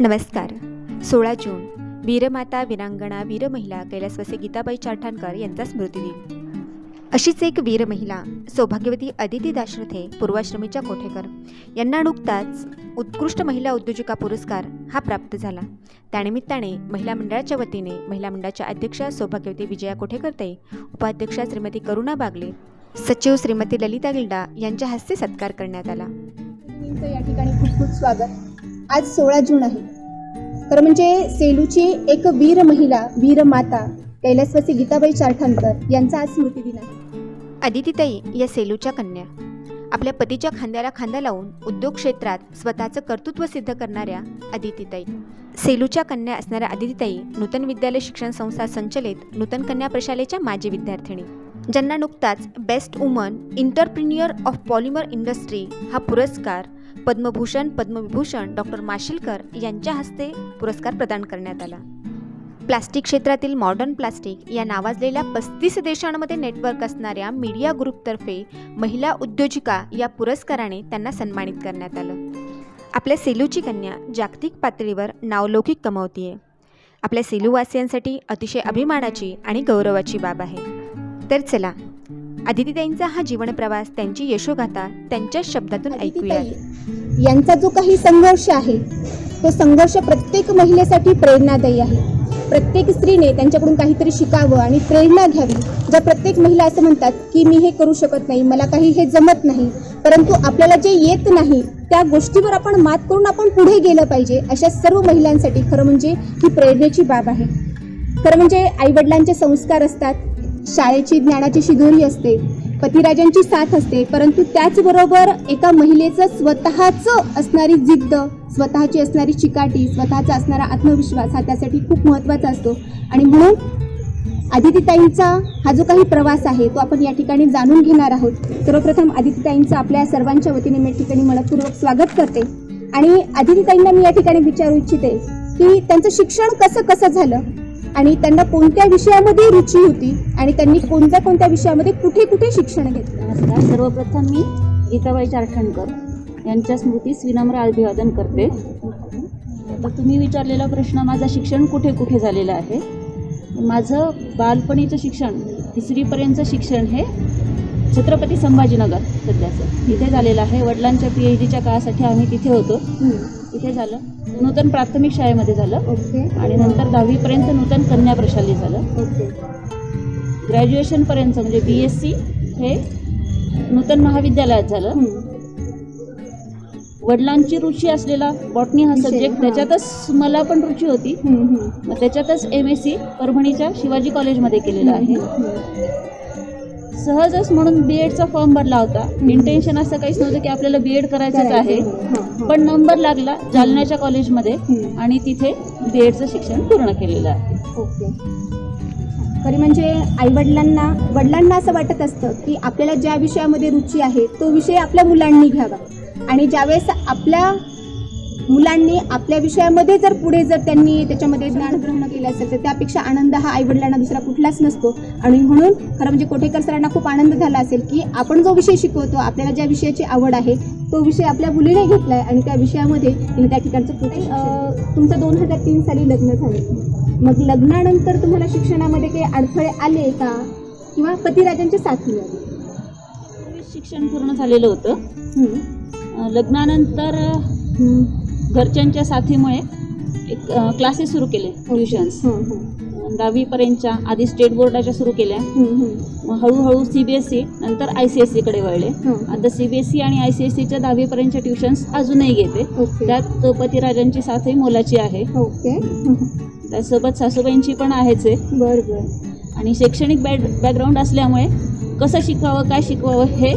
नमस्कार. सोळा जून वीरमाता वीरांगणा वीरमहिला कैलासवासी गीताबाई चाठाणकर यांचा स्मृतिदिन अशीच एक वीरमहिला सौभाग्यवती अदिती दाशरथे पूर्वाश्रमीच्या कोठेकर. यांना नुकताच उत्कृष्ट महिला उद्योजिका पुरस्कार हा प्राप्त झाला. त्यानिमित्ताने महिला मंडळाच्या वतीने महिला मंडळाच्या अध्यक्षा सौभाग्यवती विजया कोठेकरते उपाध्यक्षा श्रीमती करुणा बागले सचिव श्रीमती ललिता गिल्डा यांच्या हस्ते सत्कार करण्यात आला. या ठिकाणी खूप खूप स्वागत. आज सोळा जून आहे. खरं म्हणजे सेलूची एक वीर महिला वीर माता कैलासवासी गीताबाई चारठाणकर यांचा आज स्मृतिदिन आहे. अदितीताई या सेलूच्या कन्या. आपल्या पतीच्या खांद्याला खांदा लावून उद्योग क्षेत्रात स्वतःचं कर्तृत्व सिद्ध करणाऱ्या अदितीताई सेलूच्या कन्या असणाऱ्या अदितीताई नूतन विद्यालय शिक्षण संस्था संचलित नूतन कन्या प्रशालेच्या माजी विद्यार्थिनी ज्यांना नुकताच best woman entrepreneur of polymer industry हा पुरस्कार पद्मभूषण पद्मविभूषण डॉक्टर माशिलकर यांच्या हस्ते पुरस्कार प्रदान करण्यात आला. प्लास्टिक क्षेत्रातील मॉडर्न प्लास्टिक या नावाजलेल्या पस्तीस देशांमध्ये नेटवर्क असणाऱ्या मीडिया ग्रुपतर्फे महिला उद्योजिका या पुरस्काराने त्यांना सन्मानित करण्यात आलं. आपल्या सेलूची कन्या जागतिक पातळीवर नावलौकिक कमावतीये. आपल्या सेलूवासियांसाठी अतिशय अभिमानाची आणि गौरवाची बाब आहे. तर चला. अदितीताईंचा हा जीवनप्रवास त्यांची यशोगाथा त्यांच्याच शब्दातून ऐकूया यांचा जो काही संघर्ष आहे तो संघर्ष प्रत्येक महिलेसाठी प्रेरणादायी आहे. प्रत्येक स्त्रीने त्यांच्याकडून काहीतरी शिकावं आणि प्रेरणा घ्यावी. ज्या प्रत्येक महिला असं म्हणतात की मी हे करू शकत नाही मला काही हे जमत नाही परंतु आपल्याला जे येत नाही त्या गोष्टीवर आपण मात करून आपण पुढे गेलं पाहिजे अशा सर्व महिलांसाठी खरं म्हणजे ही प्रेरणेची बाब आहे. खरं म्हणजे आईवडिलांचे संस्कार असतात शाळेची ज्ञानाची शिदोरी असते पतिराजांची साथ असते परंतु त्याचबरोबर एका महिलेचं स्वतःचं असणारी जिद्द स्वतःची असणारी चिकाटी स्वतःचा असणारा आत्मविश्वास हा त्यासाठी खूप महत्त्वाचा असतो. आणि म्हणून आदितीताईंचा हा जो काही प्रवास आहे तो आपण या ठिकाणी जाणून घेणार आहोत. सर्वप्रथम आदितीताईंचं आपल्या सर्वांच्या वतीने मी या ठिकाणी मनपूर्वक स्वागत करते. आणि आदितीताईंना मी या ठिकाणी विचारू इच्छिते की त्यांचं शिक्षण कसं कसं झालं? आणि त्यांना कोणत्या विषयामध्ये रुची होती आणि त्यांनी कोणत्या कोणत्या विषयामध्ये कुठे कुठे शिक्षण घेतलं? नमस्कार. सर्वप्रथम मी गीताबाई चारठणकर यांच्या स्मृतीस विनम्र अभिवादन करते. तर तुम्ही विचारलेला प्रश्न माझं शिक्षण कुठे कुठे झालेलं आहे? माझं बालपणीचं शिक्षण तिसरीपर्यंतचं शिक्षण हे छत्रपती संभाजीनगर सध्याचं. तिथे झालेलं आहे. वडिलांच्या पी एच डीच्या काळासाठी आम्ही तिथे होतो. तिथे झालं. नूतन प्राथमिक शाळेमध्ये झालं. ओके. आणि नंतर दहावीपर्यंत नूतन कन्या प्रशाली झालं. ओके. ग्रॅज्युएशनपर्यंत म्हणजे बी एस सी हे नूतन महाविद्यालयात झालं. वडिलांची रुची असलेला बॉटनी हा सब्जेक्ट. त्याच्यातच मला पण रुची होती. मग त्याच्यातच एम एस सी परभणीच्या शिवाजी कॉलेजमध्ये केलेलं आहे. सहजच म्हणून बी एडचा फॉर्म भरला होता. इंटेन्शन असं काहीच नव्हतं की आपल्याला बी एड करायचंच आहे. पण नंबर लागला जालन्याच्या कॉलेजमध्ये. आणि तिथे बी एडचं शिक्षण पूर्ण केलेलं आहे. ओके. खरी म्हणजे आईवडिलांना वडिलांना असं वाटत असतं की आपल्याला ज्या विषयामध्ये रुची आहे तो विषय आपल्या मुलांनी घ्यावा. आणि ज्यावेळेस आपल्या मुलांनी आपल्या विषयामध्ये जर पुढे जर त्यांनी त्याच्यामध्ये ज्ञान ग्रहण केलं असेल तर त्यापेक्षा आनंद हा आईवडिलांना दुसरा कुठलाच नसतो. आणि म्हणून खरं म्हणजे कोठेकर सरांना खूप आनंद झाला असेल की आपण जो विषय शिकवतो आपल्याला ज्या विषयाची आवड आहे तो विषय आपल्या मुलीने घेतला आहे आणि त्या विषयामध्ये तिने त्या ठिकाणचं पुढे अं, तुमचं दोन हजार तीन साली लग्न झालं. मग लग्नानंतर तुम्हाला शिक्षणामध्ये काही अडथळे आले का? किंवा पतिराजांची साथ मिळाली शिक्षण पूर्ण झालेलं होतं. लग्नानंतर घरच्यांच्या साथीमुळे एक क्लासेस सुरू केले ट्युशन्स. दहावीपर्यंतच्या आधी स्टेट बोर्डाच्या सुरू केल्या. हळूहळू सी बी एस सी नंतर आय सी एस सीकडे वळले. आता सी बी एस सी आणि आय सी एस सीच्या दहावीपर्यंतच्या ट्युशन्स अजूनही घेते. त्यात पतिराजांची साथही मोलाची आहे. ओके. त्यासोबत सासूबाईंची पण आहेच आहे. बर बर. आणि शैक्षणिक बॅक बॅकग्राऊंड असल्यामुळे कसं शिकवावं काय शिकवावं हे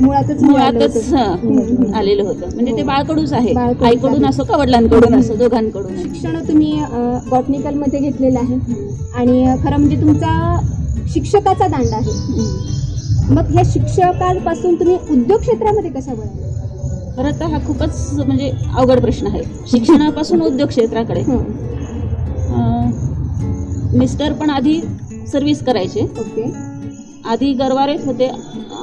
मुळातच मुळातच. हं, आलेलं होतं. म्हणजे ते हो. बाळकडूच आहे. बाळकडूच आईकडून आहे. असो का वडिलांकडून असो दोघांकडून शिक्षण तुम्ही बॉटनिकलमध्ये घेतलेलं आहे. आणि अं, खरं म्हणजे तुमचा शिक्षकाचा दांडा आहे. मग ह्या शिक्षकांपासून तुम्ही उद्योग क्षेत्रामध्ये कशा वळाला खरं तर हा खूपच म्हणजे अवघड प्रश्न आहे. शिक्षणापासून उद्योग क्षेत्राकडे. हं. अं, मिस्टर पण आधी सर्व्हिस करायचे. ओके. आधी गरवारेत होते.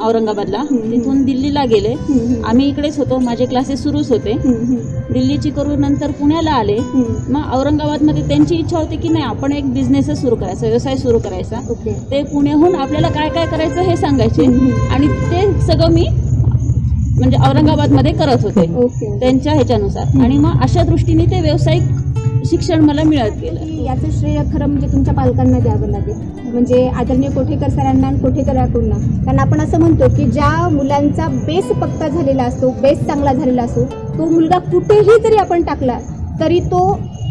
औरंगाबादला. तिथून दिल्लीला गेले. आम्ही इकडेच होतो माझे क्लासेस सुरूच होते. दिल्लीची करून नंतर पुण्याला आले. मग औरंगाबादमध्ये त्यांची इच्छा होती की नाही आपण एक बिझनेसच सुरू करायचा व्यवसाय सुरू करायचा ते पुण्याहून आपल्याला काय काय करायचं हे सांगायचे. आणि ते सगळं मी म्हणजे औरंगाबादमध्ये करत होते त्यांच्या ह्याच्यानुसार आणि मग अशा दृष्टीने ते व्यावसायिक शिक्षण मला मिळत गेलं. याचं श्रेय खरं म्हणजे तुमच्या पालकांना द्यावं लागेल. म्हणजे आदरणीय कोठेकर सरांना आणि कोठेकर काकूंना कारण आपण असं म्हणतो की ज्या मुलांचा बेस पक्का झालेला असतो बेस चांगला झालेला असतो तो मुलगा कुठेही जरी आपण टाकला तरी तो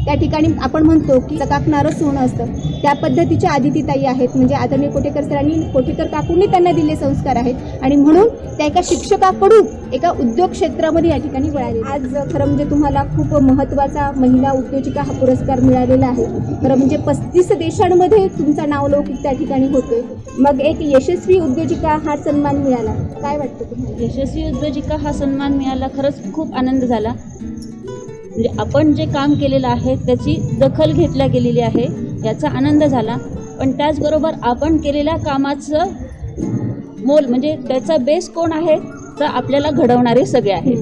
त्या ठिकाणी आपण म्हणतो की चकाकणारं सोनं असतं. त्या पद्धतीच्या आदितीताई आहेत. म्हणजे आदरणीय कोठेकर सरांनी कोठेकर काकूंनी त्यांना दिले संस्कार आहेत. आणि म्हणून त्या एका शिक्षकाकडून एका उद्योग क्षेत्रामध्ये या ठिकाणी मिळाले आज खरं म्हणजे तुम्हाला खूप महत्त्वाचा महिला उद्योजिका हा पुरस्कार मिळालेला आहे. खरं म्हणजे पस्तीस देशांमध्ये तुमचा नावलौकिक त्या ठिकाणी होतोय. मग एक यशस्वी उद्योजिका हा सन्मान मिळाला. काय वाटतं तुम्हाला? यशस्वी उद्योजिका हा सन्मान मिळाला. खरंच खूप आनंद झाला. म्हणजे आपण जे काम केलेलं आहे त्याची दखल घेतल्या गेलेली आहे याचा आनंद झाला. पण त्याचबरोबर आपण केलेल्या कामाचं मोल म्हणजे त्याचा बेस कोण आहे तर आपल्याला घडवणारे सगळे आहेत.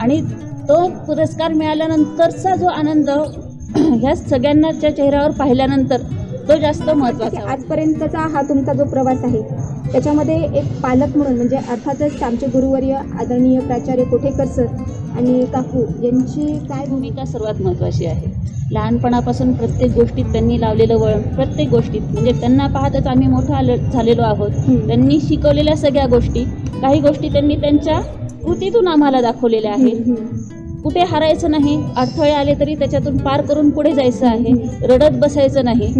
आणि तो पुरस्कार मिळाल्यानंतरचा जो आनंद ह्या सगळ्यांनाच्या चेहऱ्यावर पाहिल्यानंतर तो जास्त महत्त्वाचा. आजपर्यंतचा हा तुमचा जो प्रवास आहे त्याच्यामध्ये एक पालक म्हणून म्हणजे अर्थातच आमचे गुरुवर्य आदरणीय प्राचार्य कोठेकर सर आणि काकू यांची काय भूमिका सर्वात महत्त्वाची आहे? लहानपणापासून प्रत्येक गोष्टीत त्यांनी लावलेलं वळण प्रत्येक गोष्टीत. म्हणजे त्यांना पाहतच आम्ही मोठं आलो झालेलो आहोत. त्यांनी शिकवलेल्या सगळ्या गोष्टी काही गोष्टी त्यांनी त्यांच्या कृतीतून आम्हाला दाखवलेल्या आहेत. कुठे हारायचं नाही अडथळे आले तरी त्याच्यातून पार करून पुढे जायचं आहे. रडत बसायचं नाही.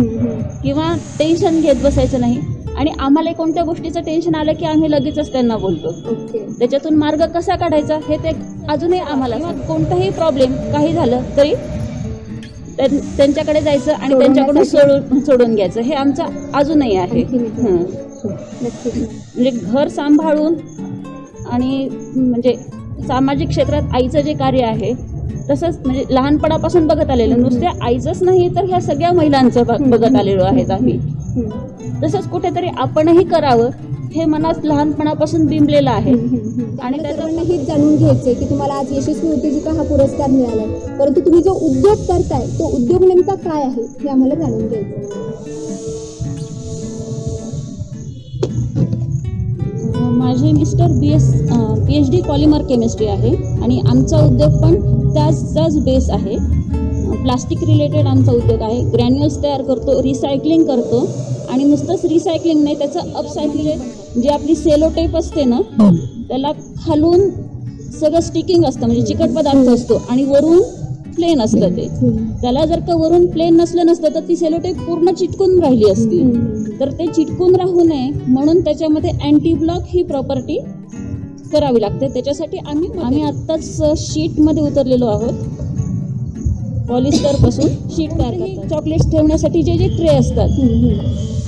किंवा टेन्शन घेत बसायचं नाही. आणि आम्हाला कोणत्या गोष्टीचं टेन्शन आलं की आम्ही लगेचच त्यांना बोलतो. त्याच्यातून मार्ग कसा काढायचा हे ते अजूनही आम्हाला कोणताही प्रॉब्लेम काही झालं तरी त्यां- त्यांच्याकडे जायचं आणि त्यांच्याकडून सोडून सोडून घ्यायचं. हे आमचं अजूनही आहे. हं. म्हणजे घर सांभाळून आणि म्हणजे सामाजिक क्षेत्रात आईचं जे कार्य आहे तसंच म्हणजे लहानपणापासून बघत आलेलं. नुसत्या आईचंच नाही तर ह्या सगळ्या महिलांचं बघ- बघत आलेलो आहेत आम्ही. तसंच कुठेतरी आपणही करावं हे मनात लहानपणापासून बिंबलेलं आहे. आणि आणि त्याचं- सर्वांना हेच जाणून घ्यायचंय की तुम्हाला आज यशस्वी उद्योजिका हा पुरस्कार मिळाला परंतु तुम्ही जो उद्योग करताय तो उद्योग नेमका काय आहे हे आम्हाला जाणून घ्यायचं माझे mister B S P H D polymer chemistry आहे आणि आमचा उद्योग पण त्याचाच बेस आहे. प्लास्टिक रिलेटेड आमचा उद्योग आहे. ग्रॅन्युल्स तयार करतो रिसायकलिंग करतो आणि नुसतंच रिसायकलिंग नाही त्याचं अपसायकलिंग जी आपली सेलो टेप असते ना त्याला खालून सगळं स्टिकिंग असतं म्हणजे चिकट पदार्थ असतो आणि वरून प्लेन असतं ते. त्याला जर का वरून प्लेन नसलं नसतं तर ती सेलो टेप पूर्ण चिटकून राहिली असती. तर ते चिटकून राहू नये म्हणून त्याच्यामध्ये अँटी ब्लॉक ही प्रॉपर्टी करावी लागते. त्याच्यासाठी आम्ही आम्ही आत्ताच शीटमध्ये उतरलेलो आहोत. पॉलिस्टरपासून शीट तयार करतात. चॉकलेट्स ठेवण्यासाठी जे जे ट्रे असतात.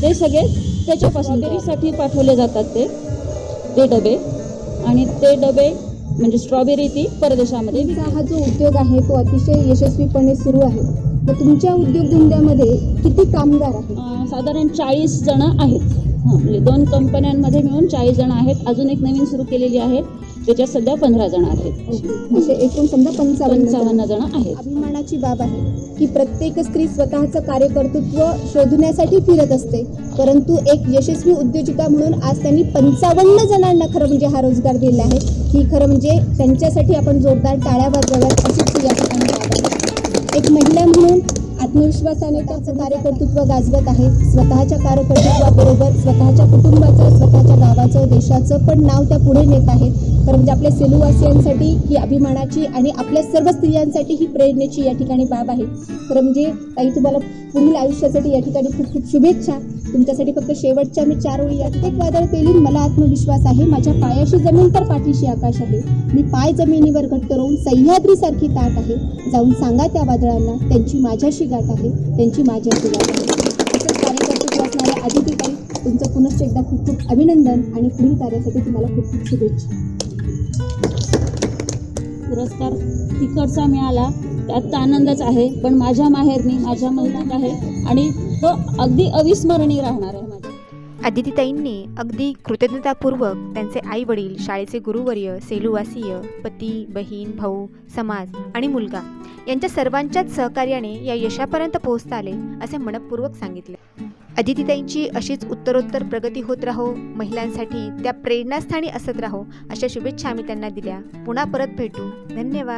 ते सगळे त्याच्यापासून बेरीसाठी पाठवले जातात ते. ते डबे. आणि ते डबे म्हणजे स्ट्रॉबेरी ती परदेशामध्ये हा जो उद्योग आहे तो अतिशय यशस्वीपणे सुरू आहे. तर तुमच्या उद्योगधंद्यामध्ये किती कामगार आहेत? साधारण चाळीस जण आहेत. म्हणजे दोन कंपन्यांमध्ये मिळून चाळीस जण आहेत. अजून एक नवीन सुरू केलेली आहे. त्याच्यात सध्या पंधरा जण आहेत. असे एकूण समजा पंचावन्न जण. आहेत. अभिमानाची बाब आहे की प्रत्येक स्त्री स्वतःचं कार्यकर्तृत्व शोधण्यासाठी फिरत असते. परंतु एक यशस्वी उद्योजिका म्हणून आज त्यांनी पंचावन्न जणांना खरं म्हणजे हा रोजगार दिला आहे. ही खरं म्हणजे त्यांच्यासाठी आपण जोरदार टाळ्या वाजवाव्यात अशीच या ठिकाणी एक महिला म्हणून आत्मविश्वासाने त्याचं कार्यकर्तृत्व गाजवत आहे. स्वतःच्या कार्यकर्तृत्वाबरोबर स्वतःच्या कुटुंबाचं स्वतःच्या गावाचं देशाचं पण नाव त्या पुढे नेत आहेत तर म्हणजे आपल्या सेलूवासियांसाठी ही अभिमानाची आणि आपल्या सर्व स्त्रियांसाठी ही प्रेरणेची या ठिकाणी बाब आहे. तर म्हणजे ताई तुम्हाला पुढील आयुष्यासाठी या ठिकाणी खूप खूप शुभेच्छा. तुमच्यासाठी फक्त शेवटच्या मी चार ओळी या एक वादळ पेलीन. मला आत्मविश्वास आहे. माझ्या पायाशी जमीन तर पाठीशी आकाश आहे. मी पाय जमिनीवर घट्ट रोवून सह्याद्रीसारखी ताट आहे. जाऊन सांगा त्या वादळांना त्यांची माझ्याशी गाठ आहे. त्यांची माझ्याशी गाठ आहे. असंच असणाऱ्या आदितीताई तुमचं पुनश्च एकदा खूप खूप अभिनंदन आणि पुढील कार्यासाठी तुम्हाला खूप खूप शुभेच्छा. पुरस्कार तिकडचा मिळाला. त्यात आनंदच आहे. पण माझ्या माहेरनी माझ्या मनात आहे आणि तो अगदी अविस्मरणीय राहणार आहे अदितीताईंनी अगदी कृतज्ञतापूर्वक त्यांचे आई वडील शाळेचे गुरुवर्य सेलुवासीय पती बहीण भाऊ समाज आणि मुलगा यांच्या सर्वांच्याच सहकार्याने या यशापर्यंत पोहोचता आले असे मनपूर्वक सांगितले. अदितीताईंची अशीच उत्तरोत्तर प्रगती होत राहो. महिलांसाठी त्या प्रेरणास्थानी असत राहो. अशा शुभेच्छा आम्ही त्यांना दिल्या. पुन्हा परत भेटू. धन्यवाद.